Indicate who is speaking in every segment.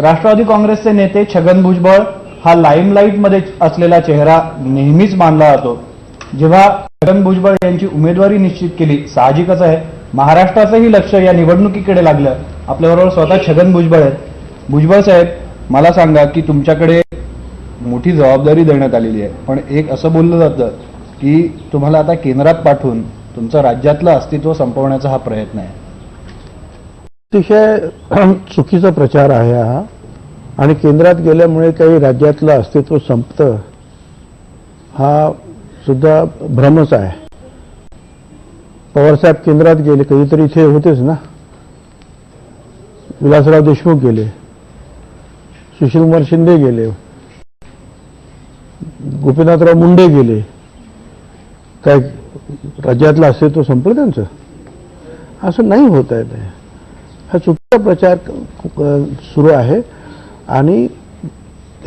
Speaker 1: राष्ट्रवादी काँग्रेसचे नेते छगन भुजबळ हा लाईमलाईटमध्ये असलेला चेहरा नेहमीच मानला जातो. जेव्हा छगन भुजबळ यांची उमेदवारी निश्चित केली साहजिकच आहे. महाराष्ट्राचंही लक्ष या निवडणुकीकडे लागलं. आपल्याबरोबर स्वतः छगन भुजबळ आहेत. भुजबळ साहेब मला सांगा की तुमच्याकडे मोठी जबाबदारी देण्यात आलेली आहे. पण एक असं बोललं जातं की तुम्हाला आता केंद्रात पाठवून तुमचं राज्यातलं अस्तित्व संपवण्याचा हा प्रयत्न आहे.
Speaker 2: अतिशय चुकीचा प्रचार आहे हा. आणि केंद्रात गेल्यामुळे काही राज्यातलं अस्तित्व संपतं हा सुद्धा भ्रमच आहे. पवारसाहेब केंद्रात गेले कधीतरी इथे होतेच ना? विलासराव देशमुख गेले सुशीलकुमार शिंदे गेले गोपीनाथराव मुंडे गेले. काय राज्यातला अस्तित्व संपलं त्यांचं? असं नाही होत आहे ते. हा चुकीचा प्रचार सुरू आहे. आणि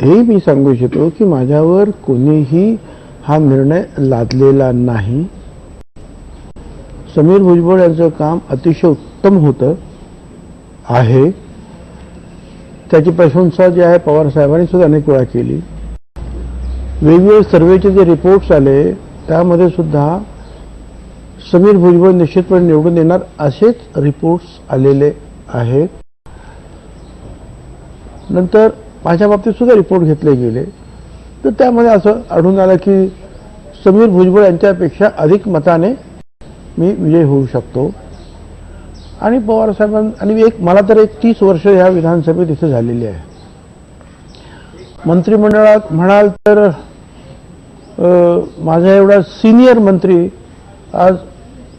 Speaker 2: हे मी सांगू इच्छितो की माझ्यावर कोणीही हा निर्णय लादलेला नाही. समीर भुजबळ यांचं काम अतिशय उत्तम होतं आहे. त्याची प्रशंसा जी आहे पवार साहेबांनी सुद्धा अनेक वेळा केली. वेगवेगळे सर्वेचे जे रिपोर्ट्स आले त्यामध्ये सुद्धा समीर भुजबळ निश्चितपणे निवडून येणार असेच रिपोर्ट्स आलेले आहेत. नंतर माझ्या बाबतीत सुद्धा रिपोर्ट घेतले गेले. तर त्यामध्ये असं आढळून आलं की समीर भुजबळ यांच्यापेक्षा अधिक मताने मी विजय होऊ शकतो. आणि पवारसाहेबां आणि एक मला तर एक तीस वर्ष ह्या विधानसभेत इथे झालेली आहे. मंत्रिमंडळात म्हणाल तर माझा एवढा सिनियर मंत्री आज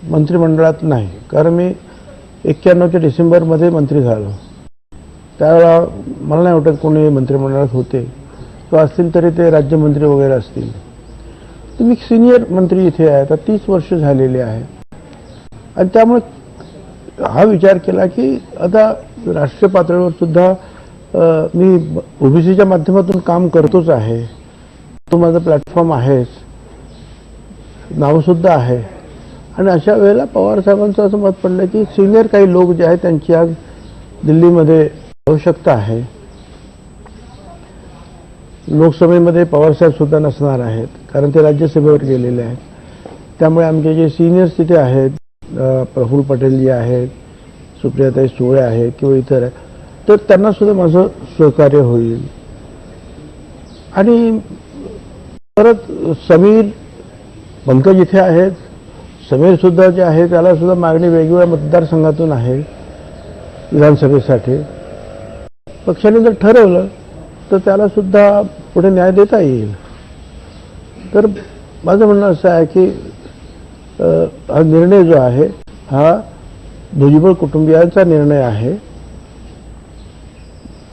Speaker 2: मंत्रिमंडळात नाही. कारण मी एक्क्याण्णवच्या डिसेंबरमध्ये मंत्री झालो. त्यावेळेला मला नाही वाटत कोणी मंत्रिमंडळात होते. किंवा असतील तरी ते राज्यमंत्री वगैरे असतील. तुम्ही मी सिनियर मंत्री इथे आहे. आता तीस वर्ष झालेली आहे. आणि त्यामुळे हा विचार केला की आता राष्ट्रीय पातळीवर सुद्धा मी ओबीसीच्या माध्यमातून काम करतोच आहे. तो माझा प्लॅटफॉर्म आहेच नावसुद्धा आहे. आणि अशा वेळेला पवार साहेबांचं असं मत पडलं की सिनियर काही लोक जे आहेत त्यांची आज दिल्लीमध्ये आवश्यकता आहे. लोकसभेमध्ये पवारसाहेब सुद्धा नसणार आहेत कारण ते राज्यसभेवर गेलेले आहेत. त्यामुळे आमचे जे सिनियर्स तिथे आहेत प्रफुल्ल पटेल जे आहेत सुप्रियाताई सुळे आहेत किंवा इतर आहेत तर त्यांना सुद्धा माझं सहकार्य होईल. आणि परत समीर पंकज इथे आहेत. समीर सुद्धा जे आहे त्याला सुद्धा मागणी वेगवेगळ्या मतदारसंघातून आहे विधानसभेसाठी. पक्षाने जर ठरवलं तर त्याला सुद्धा पुढे न्याय देता येईल. तर माझं म्हणणं असं आहे की हा निर्णय जो आहे हा भुजबळ कुटुंबियांचा निर्णय आहे.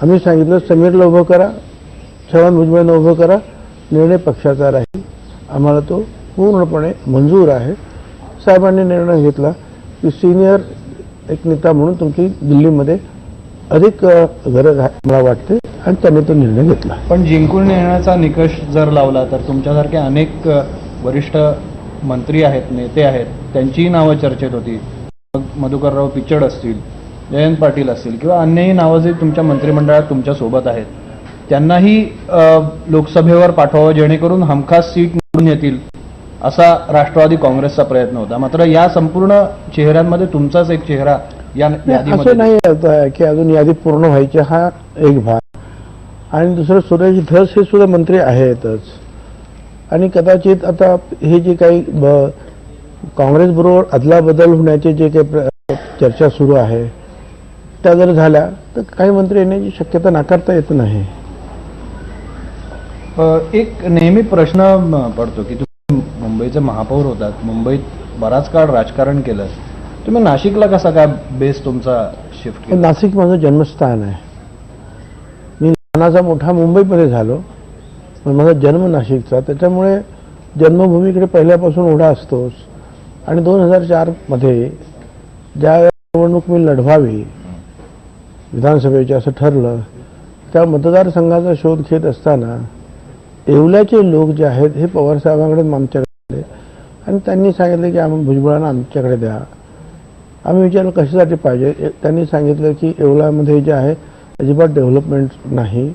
Speaker 2: आम्ही सांगितलं समीरला उभं करा छगन भुजबळनं उभं करा निर्णय पक्षाचा राहील. आम्हाला तो पूर्णपणे मंजूर आहे. साहेबांनी निर्णय घेतला की सिनियर एक नेता म्हणून तुमची दिल्लीमध्ये अधिक गरज आहे मला वाटते आणि त्यांनी तो निर्णय घेतला.
Speaker 1: पण जिंकून येण्याचा निकष जर लावला तर तुमच्यासारखे अनेक वरिष्ठ मंत्री आहेत नेते आहेत त्यांचीही नावं चर्चेत होती. मग मधुकरराव पिचड असतील जयंत पाटील असतील किंवा अन्यही नावं जे तुमच्या मंत्रिमंडळात तुमच्यासोबत आहेत त्यांनाही लोकसभेवर पाठवावं जेणेकरून हमखास सीट निवडून येतील असा राष्ट्रवादी काँग्रेसचा प्रयत्न होता. मात्र या संपूर्ण चेहऱ्यांमध्ये तुमचाच एक चेहरा या
Speaker 2: असं नाही की अजून यादी पूर्ण व्हायची हा एक भाग. आणि दुसरं सुरेश धस हे सुद्धा मंत्री आहेतच. आणि कदाचित आता हे जे काही काँग्रेसबरोबर अदलाबदल होण्याचे जे काही चर्चा सुरू आहे त्या जर झाल्या तर काही मंत्री येण्याची शक्यता नाकारता येत नाही.
Speaker 1: एक नेहमी प्रश्न पडतो की तुम्ही मुंबईचे महापौर होतात मुंबईत बराच काळ राजकारण केलं तुम्ही नाशिकला कसा काय बेस तुमचा शिफ्ट
Speaker 2: नाशिक माझं जन्मस्थान आहे. मी लहानाचा मोठा मुंबईमध्ये झालो. माझा जन्म नाशिकचा त्याच्यामुळे जन्मभूमीकडे पहिल्यापासून ओढा असतोच आणि दोन हजार चारमध्ये ज्या निवडणूक मी लढवावी विधानसभेची असं ठरलं त्या मतदारसंघाचा शोध घेत असताना येवल्याचे लोक जे आहेत हे पवारसाहेबांकडे आमच्याकडे आले. आणि त्यांनी सांगितलं की आम्ही भुजबळांना आमच्याकडे द्या. आम्ही विचारलं कशासाठी पाहिजे? त्यांनी सांगितलं की येवल्यामध्ये जे आहे अजिबात डेव्हलपमेंट नाही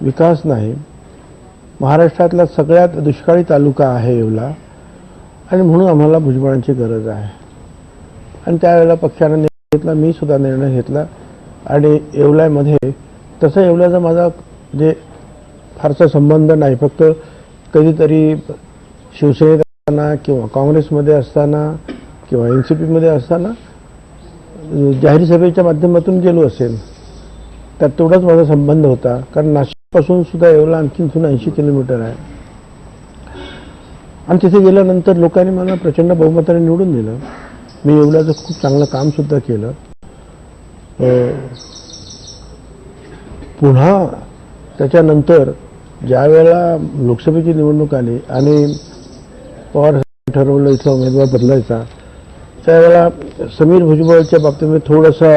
Speaker 2: विकास नाही. महाराष्ट्रातला सगळ्यात दुष्काळी तालुका आहे येवला आणि म्हणून आम्हाला भुजबळांची गरज आहे. आणि त्यावेळेला पक्षाने निर्णय घेतला मी सुद्धा निर्णय घेतला. आणि येवल्यामध्ये तसं येवल्याचा माझा जे फारसा संबंध नाही. फक्त कधीतरी शिवसेनेत असताना किंवा काँग्रेसमध्ये असताना किंवा एन सी पीमध्ये असताना जाहीर सभेच्या माध्यमातून गेलो असेल. तर तेवढाच माझा संबंध होता. कारण नाशिक पासून सुद्धा येवला आणखीन ऐंशी किलोमीटर आहे. आणि तिथे गेल्यानंतर लोकांनी मला प्रचंड बहुमताने निवडून दिलं. मी येवल्याचं खूप चांगलं काम सुद्धा केलं. पुन्हा त्याच्यानंतर ज्या वेळेला लोकसभेची निवडणूक आली आणि पवार ठरवलं इथला उमेदवार बदलायचा त्यावेळेला समीर भुजबळच्या बाबतीमध्ये थोडासा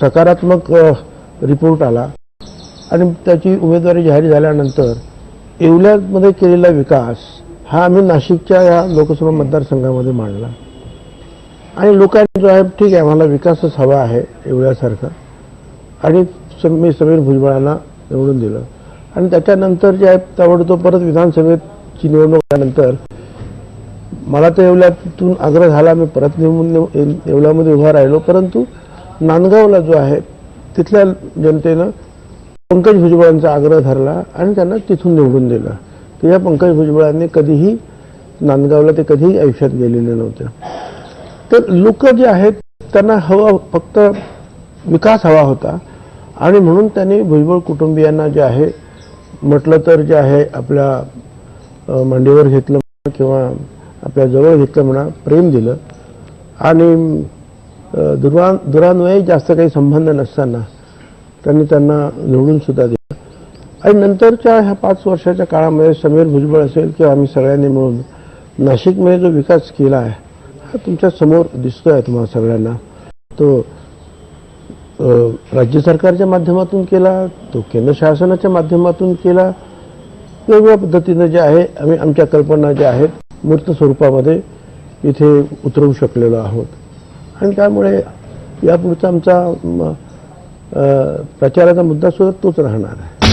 Speaker 2: सकारात्मक रिपोर्ट आला. आणि त्याची उमेदवारी जाहीर झाल्यानंतर येवल्यामध्ये केलेला विकास हा आम्ही नाशिकच्या या लोकसभा मतदारसंघामध्ये मांडला. आणि लोकांनी जो आहे ठीक आहे आम्हाला विकासच हवा आहे येवल्यासारखा. आणि मी समीर भुजबळांना निवडून दिलं. आणि त्याच्यानंतर जे आहे ताबडतोब परत विधानसभेची निवडणूक झाल्यानंतर मला तर येवल्यातून आग्रह झाला मी परत निवडून येवल्यामध्ये उभा राहिलो. परंतु नांदगावला जो आहे तिथल्या जनतेनं पंकज भुजबळांचा आग्रह धरला आणि त्यांना तिथून निवडून दिलं. तर या पंकज भुजबळांनी कधीही नांदगावला ते कधीही आयुष्यात गेलेले नव्हते. तर लोक जे आहेत त्यांना हवा फक्त विकास हवा होता. आणि म्हणून त्यांनी भुजबळ कुटुंबियांना जे आहे म्हटलं तर जे आहे आपल्या मांडीवर घेतलं म्हणा किंवा आपल्या जवळ घेतलं म्हणा प्रेम दिलं. आणि दुरा दुरान्वये जास्त काही संबंध नसताना त्यांनी त्यांना निवडून सुद्धा दिलं. आणि नंतरच्या ह्या पाच वर्षाच्या काळामध्ये समीर भुजबळ असेल किंवा आम्ही सगळ्यांनी मिळून नाशिकमध्ये जो विकास केला आहे हा तुमच्यासमोर दिसतोय आहे तुम्हाला सगळ्यांना. तो राज्य सरकारच्या माध्यमातून केला तो केंद्र शासनाच्या माध्यमातून केला वेगवेगळ्या पद्धतीनं जे आहे आम्ही आमच्या कल्पना ज्या आहेत मूर्त स्वरूपामध्ये इथे उतरवू शकलेलो आहोत. आणि त्यामुळे यापुढचा आमचा प्रचाराचा मुद्दा सुद्धा तोच राहणार आहे.